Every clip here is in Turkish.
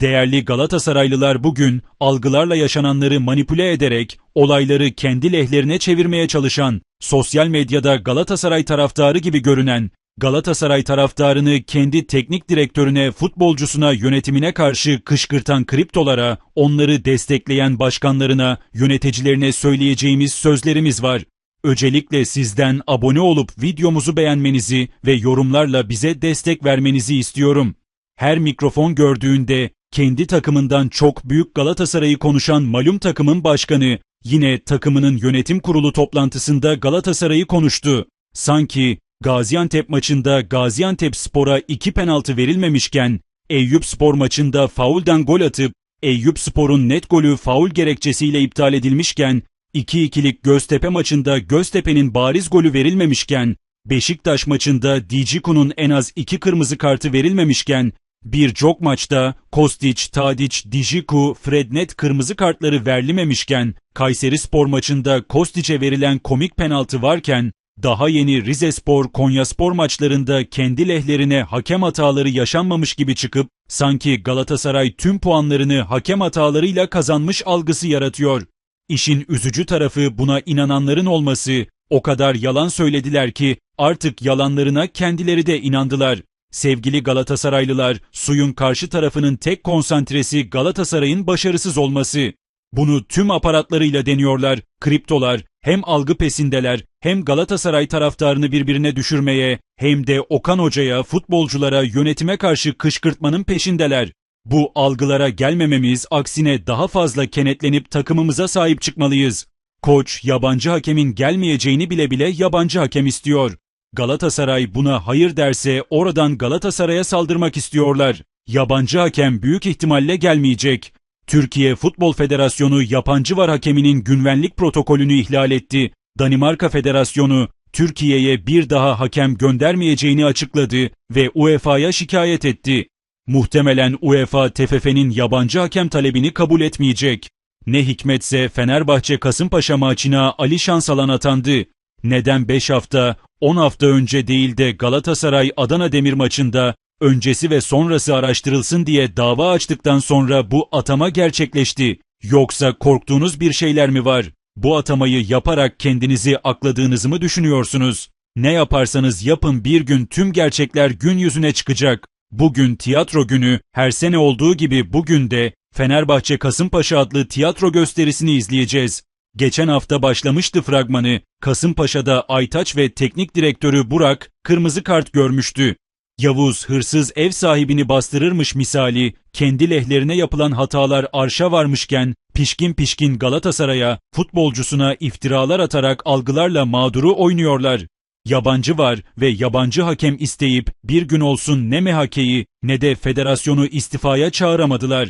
Değerli Galatasaraylılar bugün algılarla yaşananları manipüle ederek olayları kendi lehlerine çevirmeye çalışan, sosyal medyada Galatasaray taraftarı gibi görünen, Galatasaray taraftarını kendi teknik direktörüne, futbolcusuna, yönetimine karşı kışkırtan kriptolara, onları destekleyen başkanlarına, yöneticilerine söyleyeceğimiz sözlerimiz var. Öncelikle sizden abone olup videomuzu beğenmenizi ve yorumlarla bize destek vermenizi istiyorum. Her mikrofon gördüğünde kendi takımından çok büyük Galatasaray'ı konuşan malum takımın başkanı yine takımının yönetim kurulu toplantısında Galatasaray'ı konuştu. Sanki Gaziantep maçında Gaziantep Spor'a iki penaltı verilmemişken Eyüp Spor maçında faulden gol atıp Eyüp Spor'un net golü faul gerekçesiyle iptal edilmişken 2-2'lik Göztepe maçında Göztepe'nin bariz golü verilmemişken Beşiktaş maçında Diciku'nun en az iki kırmızı kartı verilmemişken bir jog maçta Kostić, Tadic, Dijiku, Fred net kırmızı kartları verilmemişken Kayseri Spor maçında Kostić'e verilen komik penaltı varken daha yeni Rize Spor, Konya Spor maçlarında kendi lehlerine hakem hataları yaşanmamış gibi çıkıp sanki Galatasaray tüm puanlarını hakem hatalarıyla kazanmış algısı yaratıyor. İşin üzücü tarafı buna inananların olması, o kadar yalan söylediler ki artık yalanlarına kendileri de inandılar. Sevgili Galatasaraylılar, suyun karşı tarafının tek konsantresi Galatasaray'ın başarısız olması. Bunu tüm aparatlarıyla deniyorlar, kriptolar, hem algı pesindeler, hem Galatasaray taraftarını birbirine düşürmeye, hem de Okan Hoca'ya, futbolculara, yönetime karşı kışkırtmanın peşindeler. Bu algılara gelmememiz aksine daha fazla kenetlenip takımımıza sahip çıkmalıyız. Koç, yabancı hakemin gelmeyeceğini bile bile yabancı hakem istiyor. Galatasaray buna hayır derse oradan Galatasaray'a saldırmak istiyorlar. Yabancı hakem büyük ihtimalle gelmeyecek. Türkiye Futbol Federasyonu yabancı var hakeminin günvenlik protokolünü ihlal etti. Danimarka Federasyonu Türkiye'ye bir daha hakem göndermeyeceğini açıkladı ve UEFA'ya şikayet etti. Muhtemelen UEFA TFF'nin yabancı hakem talebini kabul etmeyecek. Ne hikmetse Fenerbahçe Kasımpaşa maçına Ali Şansalan atandı. Neden 5 hafta, 10 hafta önce değil de Galatasaray Adana Demir maçında öncesi ve sonrası araştırılsın diye dava açtıktan sonra bu atama gerçekleşti. Yoksa korktuğunuz bir şeyler mi var? Bu atamayı yaparak kendinizi akladığınızı mı düşünüyorsunuz? Ne yaparsanız yapın bir gün tüm gerçekler gün yüzüne çıkacak. Bugün tiyatro günü, her sene olduğu gibi bugün de Fenerbahçe Kasımpaşa adlı tiyatro gösterisini izleyeceğiz. Geçen hafta başlamıştı fragmanı. Kasımpaşa'da Aytaç ve teknik direktörü Burak kırmızı kart görmüştü. Yavuz hırsız ev sahibini bastırırmış misali, kendi lehlerine yapılan hatalar arşa varmışken, pişkin pişkin Galatasaray'a, futbolcusuna iftiralar atarak algılarla mağduru oynuyorlar. Yabancı var ve yabancı hakem isteyip bir gün olsun ne MHK'yi ne de federasyonu istifaya çağıramadılar.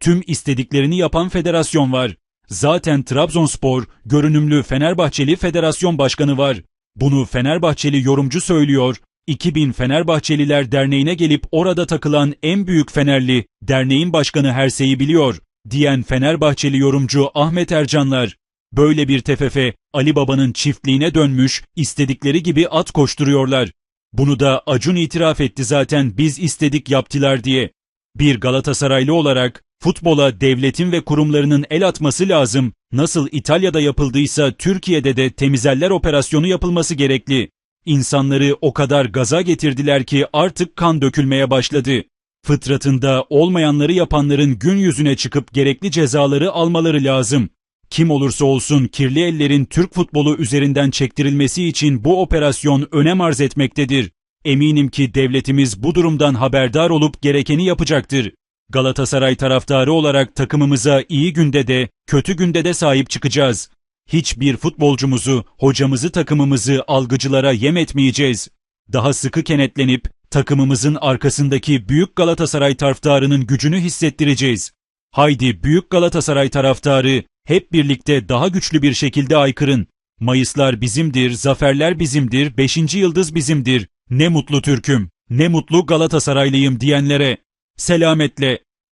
Tüm istediklerini yapan federasyon var. Zaten Trabzonspor görünümlü Fenerbahçeli federasyon başkanı var. Bunu Fenerbahçeli yorumcu söylüyor. 2000 Fenerbahçeliler Derneği'ne gelip orada takılan en büyük Fenerli, derneğin başkanı her şeyi biliyor, diyen Fenerbahçeli yorumcu Ahmet Ercanlar. Böyle bir TFF, Ali Baba'nın çiftliğine dönmüş, istedikleri gibi at koşturuyorlar. Bunu da Acun itiraf etti zaten biz istedik yaptılar diye. Bir Galatasaraylı olarak futbola devletin ve kurumlarının el atması lazım. Nasıl İtalya'da yapıldıysa Türkiye'de de temizeller operasyonu yapılması gerekli. İnsanları o kadar gaza getirdiler ki artık kan dökülmeye başladı. Fıtratında olmayanları yapanların gün yüzüne çıkıp gerekli cezaları almaları lazım. Kim olursa olsun kirli ellerin Türk futbolu üzerinden çektirilmesi için bu operasyon önem arz etmektedir. Eminim ki devletimiz bu durumdan haberdar olup gerekeni yapacaktır. Galatasaray taraftarı olarak takımımıza iyi günde de, kötü günde de sahip çıkacağız. Hiçbir futbolcumuzu, hocamızı, takımımızı algıcılara yem etmeyeceğiz. Daha sıkı kenetlenip takımımızın arkasındaki büyük Galatasaray taraftarının gücünü hissettireceğiz. Haydi büyük Galatasaray taraftarı hep birlikte daha güçlü bir şekilde aykırın. Mayıslar bizimdir, zaferler bizimdir, beşinci yıldız bizimdir. Ne mutlu Türk'üm, ne mutlu Galatasaraylıyım diyenlere. Selametle.